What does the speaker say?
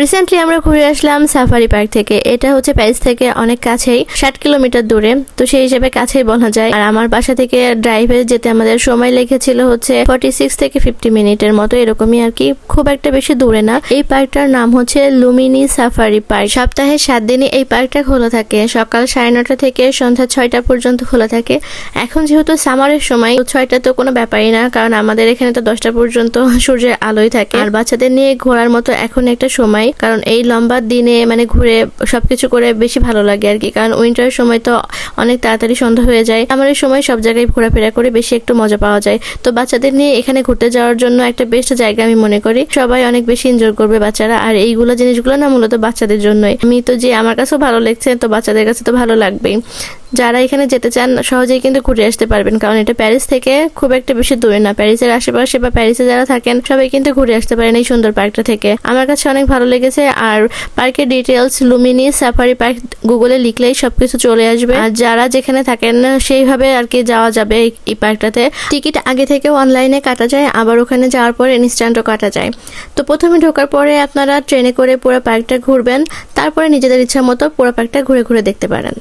Recently আমরা ঘুরে আসলাম safari park থেকে। এটা হচ্ছে প্যারিস থেকে অনেক কাছেই, ষাট কিলোমিটার দূরে। তো সেই হিসেবে কাছেই বলা যায়। আর আমার বাসা থেকে ড্রাইভে যেতে আমাদের সময় লেগেছিল হচ্ছে ফর্টি সিক্স থেকে ফিফটি মিনিটের মতো, এরকমই আর কি। খুব একটা বেশি দূরে না। এই পার্কটার নাম হচ্ছে লুমিনি সাফারি পার্ক সপ্তাহে সাত দিনই এই পার্কটা খোলা থাকে। সকাল সাড়ে নটা থেকে সন্ধ্যা ছয়টা পর্যন্ত খোলা থাকে। এখন যেহেতু সামারের সময় ছয়টা তো কোনো ব্যাপারই না। কারণ আমাদের এখানে তো দশটা পর্যন্ত সূর্যের আলোই থাকে। আর বাচ্চাদের নিয়ে ঘোরার মতো এখন একটা সময় কারণ এই লম্বা দিনে মানে ঘুরে সবকিছু করে বেশি ভালো লাগে আর কি। কারণ উইন্টারের সময় তো অনেক তাড়াতাড়ি সন্ধ্যা হয়ে যায়। আমার এই সময় সব জায়গায় ঘোরাফেরা করে বেশি একটু মজা পাওয়া যায়। তো বাচ্চাদের নিয়ে এখানে ঘুরতে যাওয়ার জন্য একটা বেস্ট জায়গা আমি মনে করি। সবাই অনেক বেশি এনজয় করবে বাচ্চারা। আর এইগুলো জিনিসগুলো না মূলত বাচ্চাদের জন্যই। আমি তো যে আমার কাছেও ভালো লাগছে, তো বাচ্চাদের কাছে তো ভালো লাগবেই। যারা এখানে যেতে চান, সহজেই কিন্তু ঘুরে আসতে পারবেন। কারণ এটা প্যারিস থেকে খুব একটা বেশি দূরে না। প্যারিসের আশেপাশে বা প্যারিসে যারা থাকেন, সবাই কিন্তু ঘুরে আসতে পারেন এই সুন্দর পার্কটা থেকে। আমার কাছে অনেক ভালো লেগেছে। আর পার্কের ডিটেলস লুমিনি সাফারি পার্ক গুগলে লিখলেই সবকিছু চলে আসবে। আর যারা যেখানে থাকেন, সেইভাবে আর কি যাওয়া যাবে এই- পার্কটাতে। টিকিট আগে থেকে অনলাইনে কাটা যায়, আবার ওখানে যাওয়ার পরে ইনস্ট্যান্টও কাটা যায়। তো প্রথমে ঢোকার পরে আপনারা ট্রেনে করে পুরো পার্কটা ঘুরবেন, তারপরে নিজেদের ইচ্ছা মতো পুরো পার্কটা ঘুরে ঘুরে দেখতে পারেন।